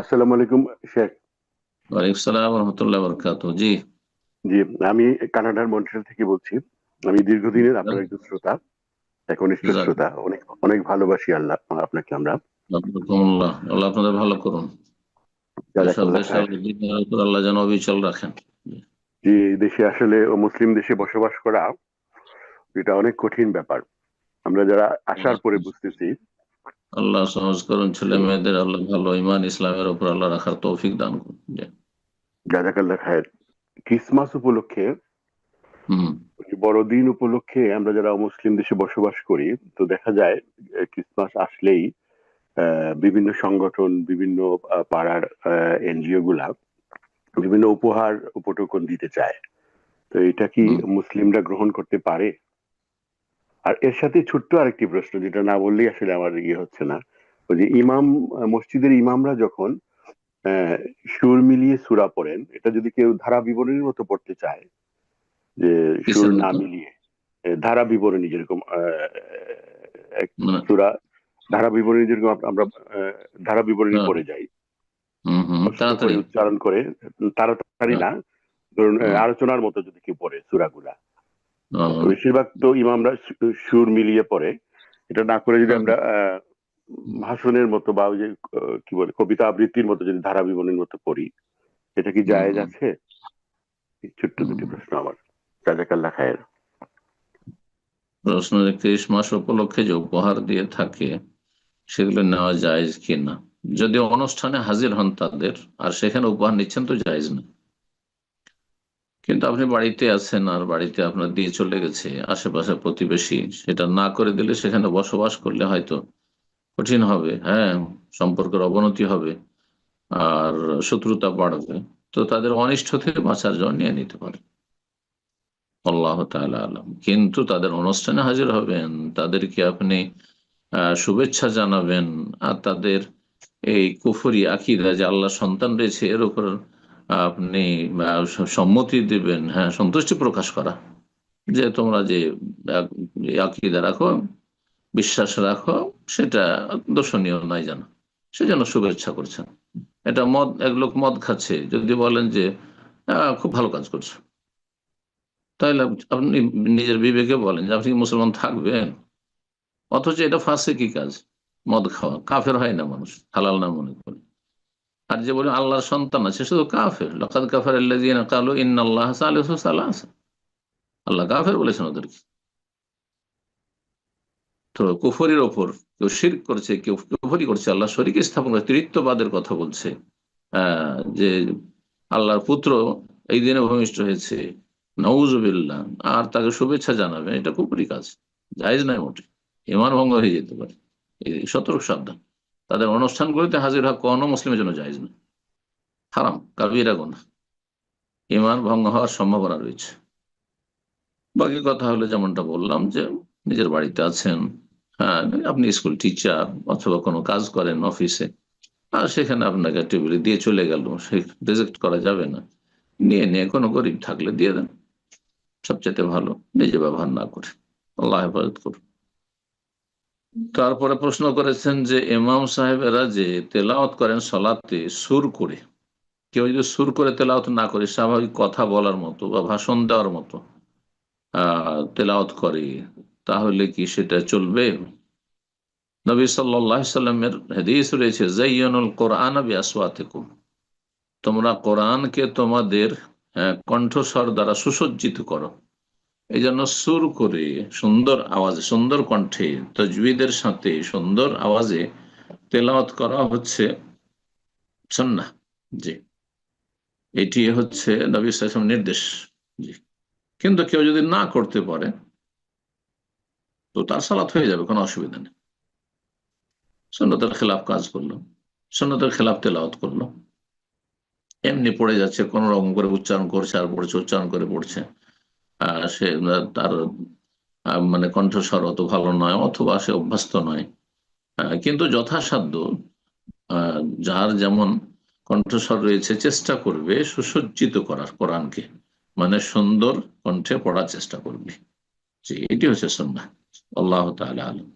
আসসালামু আলাইকুম শেখ। ওয়ালাইকুম সালাম রহমতুল্লাহ বরকাত জি। জি আমি কানাডার মন্ট্রিয়াল থেকে বলছি। আমি দীর্ঘদিনের আপনার একজন শ্রোতা একনিষ্ঠ শ্রোতা। অনেক অনেক ভালোবাসি আল্লাহ আপনাকে আমরা। আল্লাহ আপনাদের ভালো করুন। আল্লাহ যেন অবিচল রাখেন। যে দেশে আসলে মুসলিম দেশে বসবাস করা এটা অনেক কঠিন ব্যাপার। আমরা যারা আসার পরে বুঝতেছি আল্লাহ সহজ করুন ছেলে মেয়েদের আল্লাহ ভালো ইমান ইসলামের উপর আল্লাহ রাখার তৌফিক দান করুন। জাজাকাল্লাহ খায়ের। ক্রিসমাস উপলক্ষে বড়দিন উপলক্ষে আমরা যারা মুসলিম দেশে বসবাস করি তো দেখা যায় ক্রিসমাস আসলেই আহ, বিভিন্ন সংগঠন বিভিন্ন আহ, পাড়ার এনজিও গুলা বিভিন্ন উপহার উপটোকন দিতে চায়। তো এটা কি মুসলিমরা গ্রহণ করতে পারে? আর এর সাথে ছোট্ট আরেকটি প্রশ্ন যেটা না বললেই আসলে আমার ইয়ে হচ্ছে না। ওই যে ইমাম মসজিদের ইমামরা যখন সুর মিলিয়ে সুরা পড়েন এটা যদি কেউ ধারা বিবরণীর মতো পড়তে চায় যে সুর না মিলিয়ে ধারা বিবরণী যেরকম মানে সুরা ধারা বিবরণী যেরকম আমরা ধারা বিবরণী হ্যাঁ। পড়ে যাই তাড়াতাড়ি। করে উচ্চারণ করে তাড়াতাড়ি না ধরুন আলোচনার মতো যদি কেউ পড়ে সুরাগুলা। বেশিরভাগ তো ইমামরা সুর মিলিয়ে পড়ে। এটা না করে যদি আমরা ভাষণের মতো বা ওই যে কি বলে কবিতা আবৃত্তির মতো যদি ধারা বিবরণীর মতো পড়ি এটা কি জায়েজ আছে? ছোট্ট দুটি প্রশ্ন আমার। জাজাকাল্লাহ খায়ের। প্রশ্ন যে ক্রিসমাস উপলক্ষে যে উপহার দিয়ে থাকে সেগুলো নেওয়া যায় কিনা যদি অনুষ্ঠানে হাজির হন তাদের আর সেখানে উপহার নিচ্ছেন তো জায়েজ না। কিন্তু আপনি বাড়িতে আছেন আর বাড়িতে আপনার দিয়ে চলে গেছে আশেপাশে প্রতিবেশী, সেটা না করে দিলে সেখানে বসবাস করলে হয়তো কঠিন হবে হ্যাঁ সম্পর্কের অবনতি হবে আর শত্রুতা বাড়বে। তো তাদের অনিষ্ট থেকে বাঁচার জন্য নিয়ে নিতে পারে। আল্লাহ তাআলা আলম। কিন্তু তাদের অনুষ্ঠানে হাজির হবেন, তাদেরকে আপনি শুভেচ্ছা জানাবেন আর তাদের এই কুফরি আকিদা যে আল্লাহ সন্তান রয়েছে, এর উপর আপনি সম্মতি দিবেন হ্যাঁ সন্তুষ্টি প্রকাশ করা। যে তোমরা যে আকিদা রাখো, বিশ্বাস রাখো, সেটা দর্শনীয় নয় জানো সেজন্য শুভেচ্ছা করছেন। এটা মদ, এক লোক মদ খাচ্ছে, যদি বলেন যে খুব ভালো কাজ করছ। তাহলে আপনি নিজের বিবেকে বলেন যে, আপনি মুসলমান থাকবেন? অথচ এটা ফাঁসে কি কাজ, মদ খাওয়া। কাফের হয় না মানুষ, হালাল না মনে করে। আর যে বলে আল্লাহর সন্তান আছে শুধু কাফের। লকাদ কাফের আল্লাযীনা কালু ইন্নাল্লাহ সালিসু আল্লাহ কাফের বলেছেন ওদেরকে। তো কুফরির ওপর কেউ শির করছে, কেউ কুফরি করছে, আল্লাহ শরীকে স্থাপন করে তৃত্ববাদের কথা বলছে যে আল্লাহর পুত্র এই দিনে ভূমিষ্ঠ হয়েছে, নউজুবিল্লাহ, আর তাকে শুভেচ্ছা জানাবে, এটা কুপুরি কাজ, জায়েজ নয় মোটে ইমান ভঙ্গ হয়ে যেতে পারে। সতর্ক সাবধান। তাদের অনুষ্ঠানগুলিতে হাজির হওয়া কোনো মুসলিমের জন্য জায়েজ না হারাম কাবিরা গোনা ইমান ভঙ্গ হওয়ার সম্ভাবনা রয়েছে। বাকি কথা হলো যেমনটা বললাম যে নিজের বাড়িতে আছেন হ্যাঁ আপনি স্কুল টিচার অথবা কোনো কাজ করেন অফিসে, আর সেখানে আপনাকে টেবিলে দিয়ে চলে গেল, সে রিজেক্ট করা যাবে না। নিয়ে নিয়ে কোনো গরিব থাকলে দিয়ে দেন। সবচেয়ে ভালো, নিজে ব্যবহার না করে। আল্লাহ হেফাজত করুন। তারপরে প্রশ্ন করেছেন যে ইমাম সাহেবেরা যে তেলাওয়াত করেন সলাতে সুর করে, কেউ যদি সুর করে তেলাওয়াত না করে, স্বাভাবিক কথা বলার মতো বা ভাষণ দেওয়ার মতো আহ তেলাওয়াত করে, তাহলে কি সেটা চলবে? নবী সাল্লাহ সাল্লামের হাদিস রয়েছে জাইয়ানুল কোরআন আসওয়াতিকুম তোমরা কোরআনকে তোমাদের কণ্ঠস্বর দ্বারা সুসজ্জিত করো। এই জন্য সুর করে সুন্দর আওয়াজে, সুন্দর কণ্ঠে, তজবিদের সাথে সুন্দর আওয়াজে তেলাওয়াত করা হচ্ছে সন্না জি। এটি হচ্ছে নবী সাল্লাম নির্দেশ। জি। কিন্তু কেউ যদি না করতে পারে, তো তার সালাত হয়ে যাবে, কোনো অসুবিধা নেই। সন্ন্যতের খেলাফ কাজ করল সন্ন্যতের খেলাফ তেলাওয়াত করল। এমনি পড়ে যাচ্ছে, কোন রকম করে উচ্চারণ করছে, আর পড়ছে, উচ্চারণ করে পড়ছে। সে তার মানে কণ্ঠস্বর অত ভালো নয়, অথবা সে অভ্যস্ত নয়। কিন্তু যথাসাধ্য যার যেমন কণ্ঠস্বর রয়েছে, চেষ্টা করবে সুসজ্জিত করার কোরআনকে। মানে সুন্দর কণ্ঠে পড়ার চেষ্টা করবে। জি, এটি হচ্ছে সন্ধ্যা আল্লাহ তালা আলম।